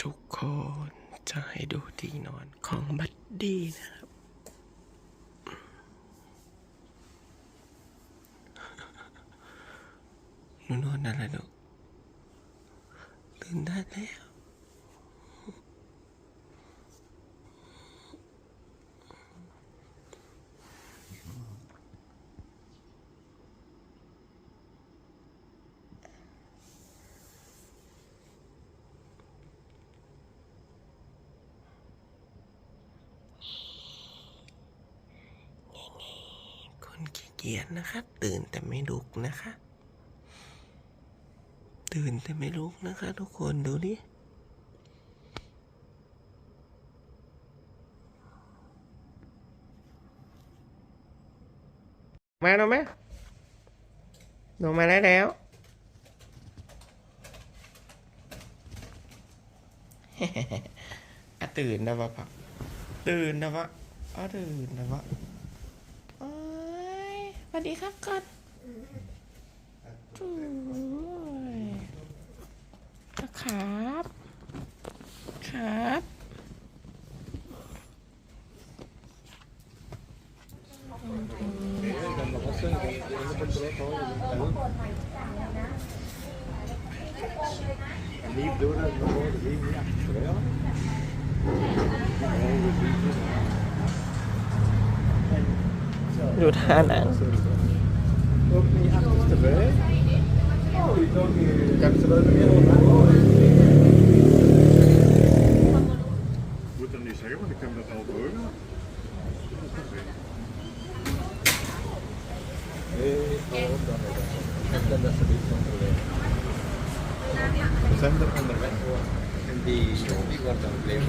ทุกคนจะให้ดูที่นอนของบัดดี้นะครับ หนูนอนอะไรลูกตื่นได้แล้ว คนขี้ เกียจนะคะ ตื่นแต่ไม่ลุกนะคะ ตื่นแต่ไม่ลุกนะคะ ทุกคนดูดิมาหนูไหมหนูมาได้แล้วอะตื่นนะวะพักตื่นนะวะอ๋อตื่นนะวะ วัสดีครับก่อนโอ้ยครับ ครับ Lief door naar de lief niet doet Haan. Ook niet. Oh, ik heb ze wel Ik moet dat niet zeggen, want ik heb dat al. Nee, dan dat ze onderweg. We zijn er onderweg En die, wordt dan blijven.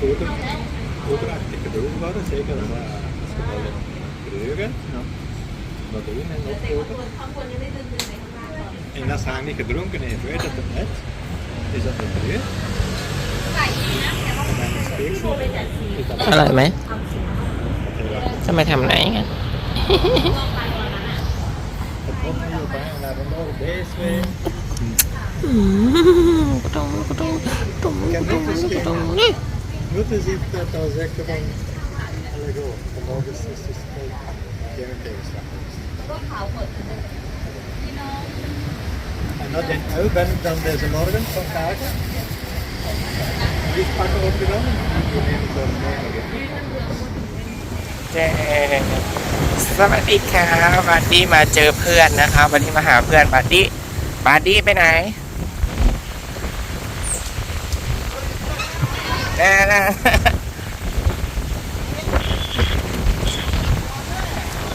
poter, poterachtige droom worden, zeker als, uh, als je dat in breugen. Ja. Dat doen en oppoten. En als hij niet gedronken heeft, weet het het net, is dat een breuk. En dan is speeksel, is dat อร่อยไหม dat hij wat จะมาทำไหนกัน Het komt niet op aan naar de Noordbeesweg. กระตงกระตงกระตงกระตงกระตงนี่ Moeten ze dat dan zeggen van... Allee, go. Vandaag is is is geen tegenslag. En dat in uil ben ik dan deze morgen van Kaken. Die pakken opgenomen. Die nemen we mee. เย้สวัสดีครับบัดดี้มาเจอเพื่อนนะครับวันนี้มาหาเพื่อนบัดดี้บัดดี้ไปไหน แน่นะ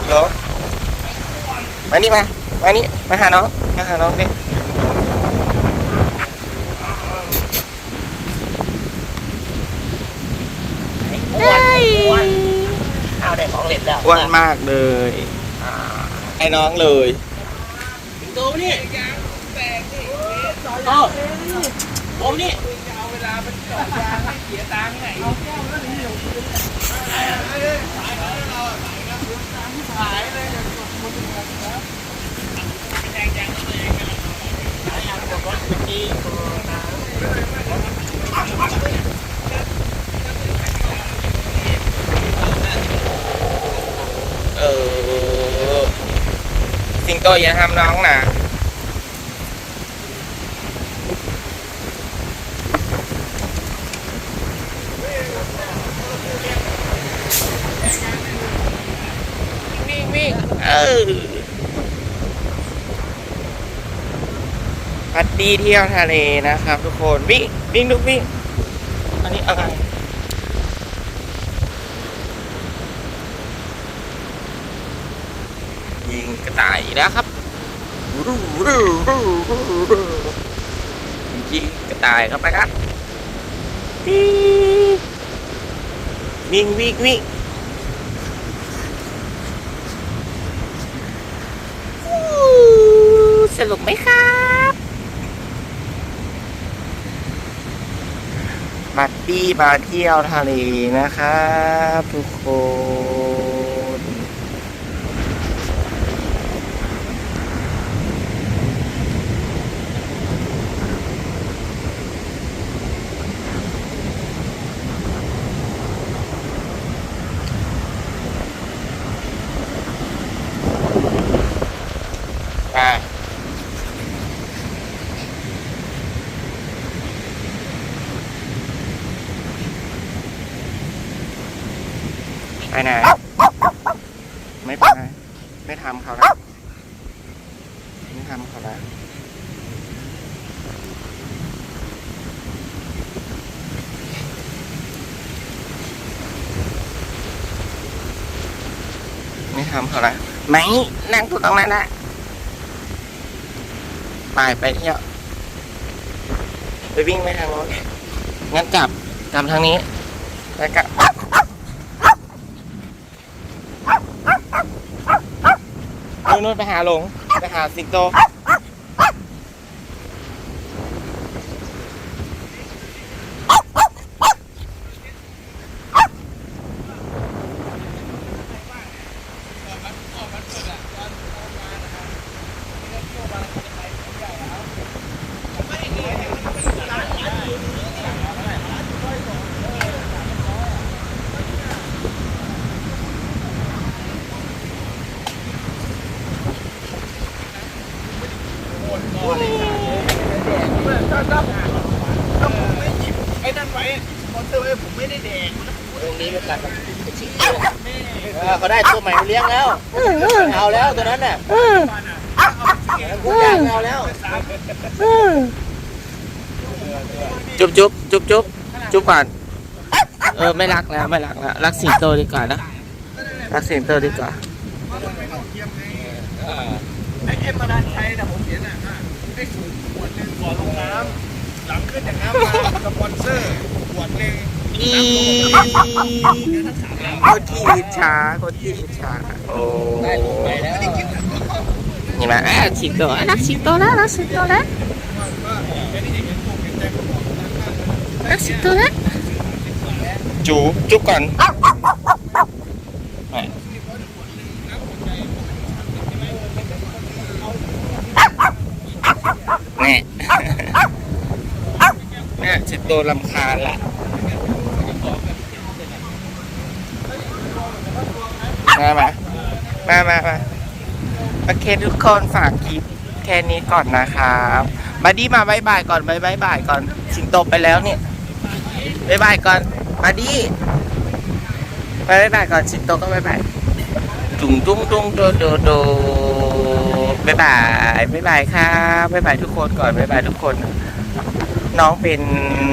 เหรอมานี่มามานี่มาหาน้องมาหาน้องดิเฮ้ยเอาได้ของเล่นแล้วอ้วนมากเลยไอ้น้องเลยดูนี่โอ้ผมนี่เออสิงโตอย่าทำน้องนะวิ่ง วิ่งเออพัดดีเที่ยวทะเลนะครับ ทุกคนวิ่งวิ่งลูกวิ่งอันนี้อะไรยิงกระต่ายอีกแล้วครับยิงกระต่ายเข้าไปครับวิ่งวิ่งวิ่งอู้ สนุกไหมครับบัดดี้มาเที่ยวทะเลนะครับทุกคน ไป ไปไหน ไม่ไปไม่ทำเขาแล้วไม่ทำเขาแล้วไม่ทำเขาแล้วไม่นั่งตัวตรงนั้นแหละไปไปเที่ยวไปวิ่งไปทางโน้นงั้นกลับกลับทางนี้ไปกลับนู่ นนู่นไปหาหลง ไปหาสิงโต เขาได้ตัวใหม่เลี้ยงแล้วเอาแล้วตัวนั้นน่ะกูอยากเอาแล้วจุ๊บจุ๊บจุ๊บจุ๊บจุ๊บก่อนเออไม่รักแล้วไม่รักแล้วรักสิงโตดีกว่านะรักสิงโตดีกว่าไอ้เอ็มมาดานชัยนะผมเห็นอะได้สูงขวดหนึ่งก่อนลงน้ำหลังขึ้นจากน้ำมาสปอนเซอร์ขวดหนึ่ง อีคนที่อิจฉาคนที่อิจฉาโอ้เห็นไหมอะสิงโตอะรักสิงโตแล้วรักสิงโตแล้วรักสิงโตแล้วจูจุ๊บก่อนแน่แน่สิงโตลำคาญละ มามามามามาโอเคทุกคนฝากคลิปแค่นี้ก่อนนะครับมาดีมาบายบายก่อนบายบายบายก่อน สิงโตไปแล้วเนี่ยบายบายก่อนมาดีบายบายก่อนสิงโตก็บายบายจุงจุงจุงโดโดโดบายบายบายบายครับบายบายทุกคนก่อนบายบายทุกคน น้องเป็น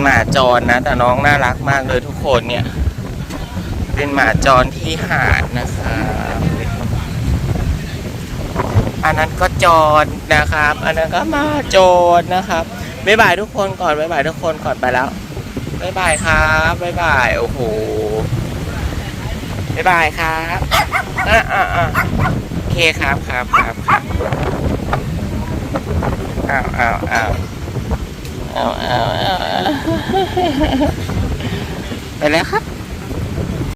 หมาจรนะ แต่น้องน่ารักมากเลยทุกคนเนี่ย เป็นหมาจรที่หาดนะครับอันนั้นก็จรนะครับ อันนั้นก็มาจรนะครับบ๊ายบายทุกคนก่อนบ๊ายบายทุกคนก่อนไปแล้วบ๊ายบายครับบ๊ายบายโอ้โหบ๊ายบายครับอะอะอะโอเคครับครับครับครับอ้าวอ้าวอ้าวอ้าวอ้าวไปแล้วครับ